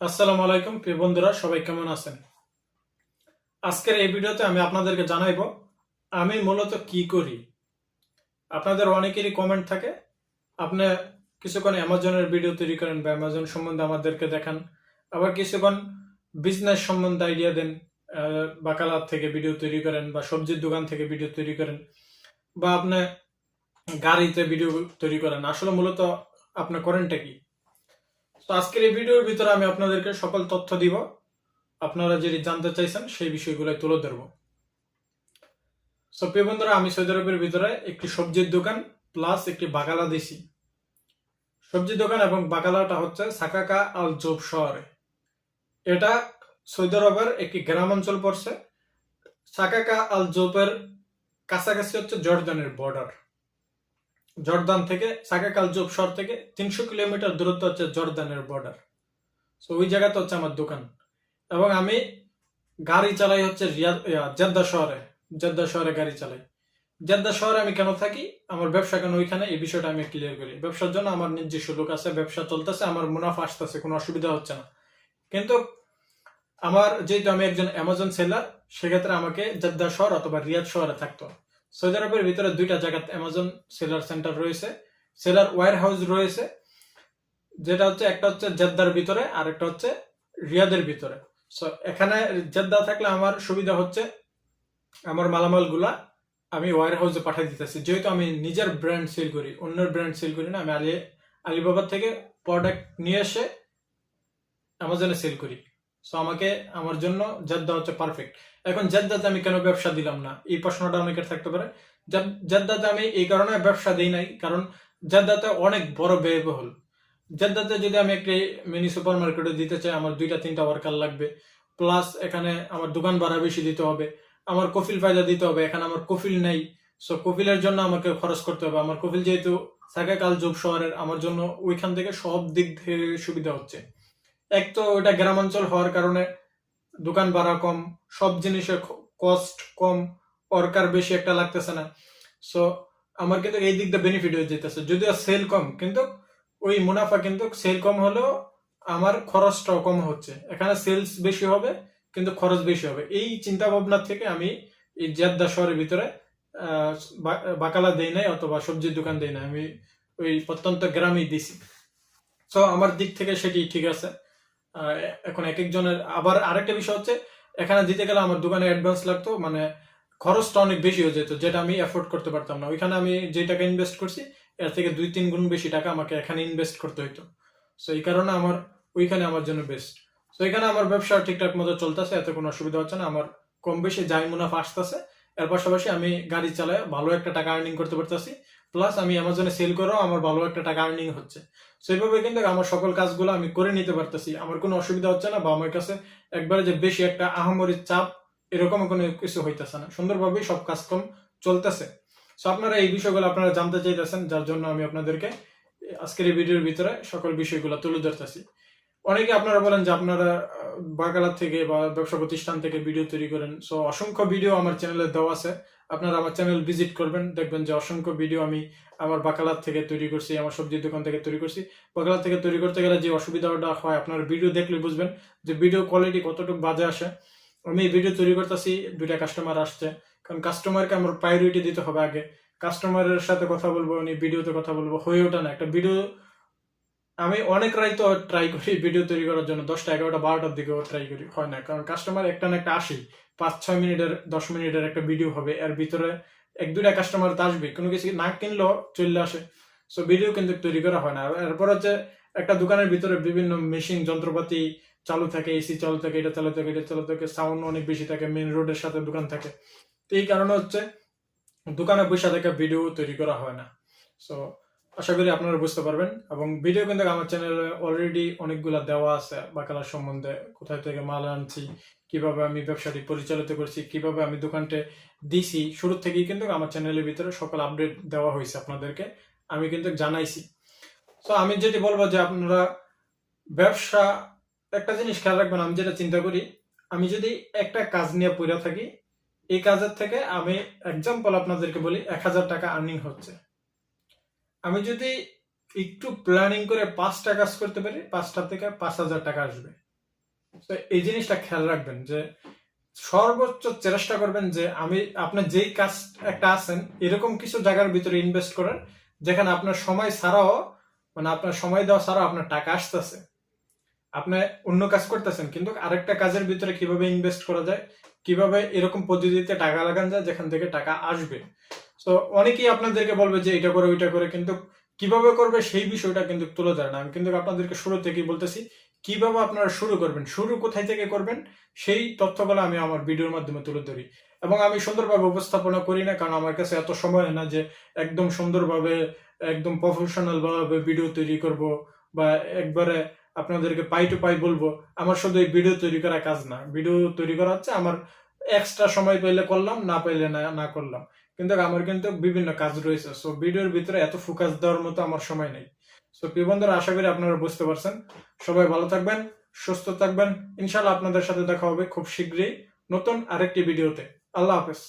আসসালামু আলাইকুম প্রিয় বন্ধুরা সবাই কেমন আছেন? আজকের এই ভিডিওতে আমি আপনাদেরকে জানাইব আমি মূলত কি করি? আপনাদের অনেকেরই কমেন্ট থাকে আপনি কিছুক্ষণ অ্যামাজনের ভিডিও তৈরি করেন বা অ্যামাজন সম্বন্ধে আমাদেরকে দেখান আবার কিছুক্ষণ বিজনেস সম্বন্ধে আইডিয়া দেন আহ, বাকালার থেকে ভিডিও তৈরি করেন বা সবজির দোকান থেকে ভিডিও তৈরি করেন বা আপনি গাড়িতে ভিডিও তৈরি করেন। আসলে মূলত আপনি করেনটা কি? তো আজকের এই ভিডিওর ভিতরে আমি আপনাদেরকে সকল তথ্য দিব। আপনারা যেটি জানতে চাইছেন, সেই বিষয়গুলো তুলে ধরবো। সো বন্ধুরা, আমি সৌদি আরবের ভিতরে একটি সবজির দোকান প্লাস একটি বাগালা দিছি। সবজির দোকান এবং বাগালাটা হচ্ছে সাকাকা আল জোব শহরে। এটা সৌদি আরবের একটি গ্রামাঞ্চল পড়ছে। সাকাকা আল জোবের কাছাকাছি হচ্ছে জর্দানের বর্ডার জর্দান থেকে, সাকাকাল জোব শহর থেকে তিনশো কিলোমিটার দূরত্ব হচ্ছে জর্দানের বর্ডার সো ওই জায়গাতে হচ্ছে আমার দোকান। এবং আমি গাড়ি চালাই হচ্ছে জেদ্দা শহরে জেদ্দা শহরে গাড়ি চালাই। জেদ্দা শহরে আমি কেন থাকি? আমার ব্যবসা কেন ওইখানে? এই বিষয়টা আমি ক্লিয়ার করি। ব্যবসার জন্য আমার নিজস্ব লোক আছে, ব্যবসা চলতেছে, আমার মুনাফা আসতেছে, কোনো অসুবিধা হচ্ছে না। কিন্তু আমার, যেহেতু আমি একজন অ্যামাজন সেলার সেক্ষেত্রে আমাকে জেদ্দা শহর অথবা রিয়াদ শহরে থাকতো। সৌদি আরবের ভিতরে দুইটা জায়গাতে অ্যামাজন সেলার সেন্টার রয়েছে সেলার ওয়ার হাউস রয়েছে, যেটা হচ্ছে একটা হচ্ছে জেদ্দার ভিতরে আর একটা হচ্ছে রিয়াদের ভিতরে। সো এখানে জেদ্দা থাকলে আমার সুবিধা হচ্ছে আমার মালামালগুলা আমি ওয়ার হাউসে পাঠিয়ে দিতেছি। যেহেতু আমি নিজের ব্র্যান্ড সেল করি, অন্যের ব্র্যান্ড সেল করি না, আমি আলি, আলিবাবার থেকে প্রোডাক্ট নিয়ে এসে অ্যামাজনে সেল করি। সো আমাকে আমার জন্য জেদ্দা হচ্ছে পারফেক্ট এখন জেদ্দাতে আমি কেন ব্যবসা দিলাম না? এই প্রশ্নটা অনেকের থাকতে পারে। জেদ- জেদ্দাতে আমি এই কারণে ব্যবসা দিই নাই, কারণ জেদ্দাতে অনেক বড় ব্যয়বহুল। জেদ্দাতে যদি আমি একটি মিনি সুপার মার্কেটে দিতে চাই, আমার দুইটা, তিনটা ওয়ার্কার লাগবে। প্লাস এখানে আমার দোকান ভাড়া বেশি দিতে হবে। আমার কফিল ফায়দা দিতে হবে। এখানে আমার কফিল নেই। সো কফিলের জন্য আমাকে খরচ করতে হবে। আমার কফিল যেহেতু সাকাকাল যোগ শহরের, আমার জন্য ওইখান থেকে সব দিক থেকে সুবিধা হচ্ছে। এক তো ওটা গ্রামাঞ্চল হওয়ার কারণে দোকান ভাড়া কম, সব জিনিসের কস্ট কম অর্কার বেশি একটা লাগতেছে না। সো আমার কিন্তু এই দিকটা বেনিফিট হয়ে যেতেছে যদিও সেল কম, কিন্তু ওই মুনাফা কিন্তু সেল কম হলেও আমার খরচটাও কম হচ্ছে। এখানে সেলস বেশি হবে, কিন্তু খরচ বেশি হবে। এই চিন্তা ভাবনা থেকে আমি এই জেদ্দা শহরের ভিতরে বাকালা দেই নাই অথবা সবজির দোকান দেই নাই। আমি ওই প্রত্যন্ত গ্রামেই দিছি। তো আমার দিক থেকে সেটি ঠিক আছে। এখন এক একজনের আবার আরেকটা বিষয় হচ্ছে, এখানে দিতে গেলে আমার দোকানে অ্যাডভান্স লাগতো মানে খরচটা অনেক বেশি হয়ে যেত, যেটা আমি অ্যাফোর্ড করতে পারতাম না। ওইখানে আমি যে টাকা ইনভেস্ট করছি, এর থেকে দুই তিন গুণ বেশি টাকা আমাকে এখানে ইনভেস্ট করতে হইতো। সো এই কারণে আমার ওইখানে আমার জন্য বেস্ট সো এখানে আমার ব্যবসা ঠিকঠাক মতো চলতেছে, এতে কোনো অসুবিধা হচ্ছে না। আমার কম বেশি যাই মুনাফা আসতেছে, এর পাশাপাশি আমি গাড়ি চালায় ভালো একটা টাকা আর্নিং করতে পারতেছি। প্লাস আমি অ্যামাজনে সেল করেও আমার ভালো একটা টাকা আর্নিং হচ্ছে। সেইভাবে কিন্তু আমার সকল কাজগুলো আমি করে নিতে পারতেছি। আমার কোনো অসুবিধা হচ্ছে না বা আমার কাছে একবারে যে বেশি একটা আহামরি চাপ, এরকম কোনো কিছু হইতেছে না। সুন্দরভাবেই সব কাজকর্ম চলতেছে। সো আপনারা এই বিষয়গুলো আপনারা জানতে চাইতেছেন, যার জন্য আমি আপনাদেরকে আজকের এই ভিডিওর ভিতরে সকল বিষয়গুলো তুলে ধরতেছি। অনেকে আপনারা বলেন যে আপনারা আহ, বাগালার থেকে বা ব্যবসা প্রতিষ্ঠান থেকে ভিডিও তৈরি করেন। সো অসংখ্য ভিডিও আমার চ্যানেলে দেওয়া আছে। আপনারা আমার চ্যানেল ভিজিট করবেন দেখবেন যে অসংখ্য ভিডিও আমি আমার বাকালার থেকে তৈরি করছি আমার সবজির দোকান থেকে তৈরি করছি। বাকালার থেকে তৈরি করতে গেলে যে অসুবিধাটা হয় আপনারা ভিডিও দেখলে বুঝবেন যে ভিডিও কোয়ালিটি কতটুকু বাজে আসে। আমি ভিডিও তৈরি করতেছি দুইটা কাস্টমার আসছে। কারণ কাস্টমারকে আমার প্রায়োরিটি দিতে হবে আগে। কাস্টমারের সাথে কথা বলব উনি ভিডিওতে কথা বলব হয়ে ওঠে না। একটা ভিডিও আমি অনেক রাই তো ট্রাই করি ভিডিও তৈরি করার জন্য, দশটা, এগারোটা, বারোটার দিকেও ট্রাই করি, হয় না। কারণ কাস্টমার একটা না একটা আসেই। পাঁচ, ছয় মিনিটের, দশ মিনিটের একটা ভিডিও হবে, এর ভিতরে এক, দুইটা কাস্টমার তো আসবে কোনো কিছু না কিনলেও চলে আসে। সো ভিডিও কিন্তু তৈরি করা হয় না। এরপর হচ্ছে একটা দোকানের ভিতরে বিভিন্ন মেশিন যন্ত্রপাতি চালু থাকে এসি চালু থাকে, এটা চালু থাকে, এটা চালু থাকে সাউন্ড অনেক বেশি থাকে মেন রোডের সাথে দোকান থাকে। তো এই কারণে হচ্ছে দোকানে বসে থেকে ভিডিও তৈরি করা হয় না। সো আশা করি আপনারা বুঝতে পারবেন। এবং ভিডিও কিন্তু আমার চ্যানেলে অলরেডি অনেকগুলা দেওয়া আছে বা বাকালার সম্বন্ধে। কোথায় থেকে মাল আনছি, কীভাবে আমি ব্যবসাটি পরিচালিত করছি, কীভাবে আমি দোকানটা দিছি, শুরু থেকেই কিন্তু আমার চ্যানেলের ভিতরে সকল আপডেট দেওয়া হয়েছে আপনাদেরকে। আমি কিন্তু জানাইছি। তো আমি যেটি বলব যে আপনারা ব্যবসা, একটা জিনিস খেয়াল রাখবেন, আমি যেটা চিন্তা করি, আমি যদি একটা কাজ নিয়ে পড়ে থাকি, এই কাজের থেকে আমি এক্সাম্পল আপনাদেরকে বলি, এক হাজার টাকা আর্নিং হচ্ছে। আমি যদি একটু প্ল্যানিং করে পাঁচটা কাজ করতে পারি পাঁচটা থেকে পাঁচ হাজার টাকা আসবে। তো এই জিনিসটা খেয়াল রাখবেন যে, সর্বোচ্চ চেষ্টা করবেন যে, আমি আপনার যেই কাজ একটা আছেন, এরকম কিছু জায়গার ভিতরে ইনভেস্ট করেন, যেখানে আপনার সময় ছাড়াও মানে আপনার সময় দেওয়া ছাড়াও আপনার টাকা আসতেছে। আপনি অন্য কাজ করতেছেন, কিন্তু আরেকটা কাজের ভিতরে কীভাবে ইনভেস্ট করা যায়, কীভাবে এরকম পদ্ধতিতে টাকা লাগান যায়, যেখান থেকে টাকা আসবে। তো অনেকেই আপনাদেরকে বলবে যে এটা করে, ওইটা করে, কিন্তু কীভাবে করবে সেই বিষয়টা কিন্তু তুলে ধরে না। আমি কিন্তু আপনাদেরকে শুরু থেকেই বলতেছি, কীভাবে আপনারা শুরু করবেন, শুরু কোথায় থেকে করবেন, সেই তথ্যগুলো আমি আমার ভিডিওর মাধ্যমে তুলে ধরি। এবং আমি সুন্দরভাবে উপস্থাপনা করি না, কারণ আমার কাছে এত সময় না যে একদম সুন্দরভাবে, একদম প্রফেশনাল ভাবে ভিডিও তৈরি করব বা একবারে আপনাদেরকে পাই টু পাই বলব, আমার শুধু এই ভিডিও তৈরি করা কাজ না। ভিডিও তৈরি করা হচ্ছে, আমার এক্সট্রা সময় পেলে করলাম, না পেলে না না করলাম। কিন্তু আমার কিন্তু বিভিন্ন কাজ রয়েছে। সো ভিডিওর ভিতরে এত ফোকাস দেওয়ার মতো আমার সময় নেই। সো প্রিয় বন্ধুরা, আশা করি আপনারা বুঝতে পারছেন। সবাই ভালো থাকবেন, সুস্থ থাকবেন। ইনশাল্লাহ আপনাদের সাথে দেখা হবে খুব শীঘ্রই নতুন আরেকটি ভিডিওতে। আল্লাহ হাফেজ।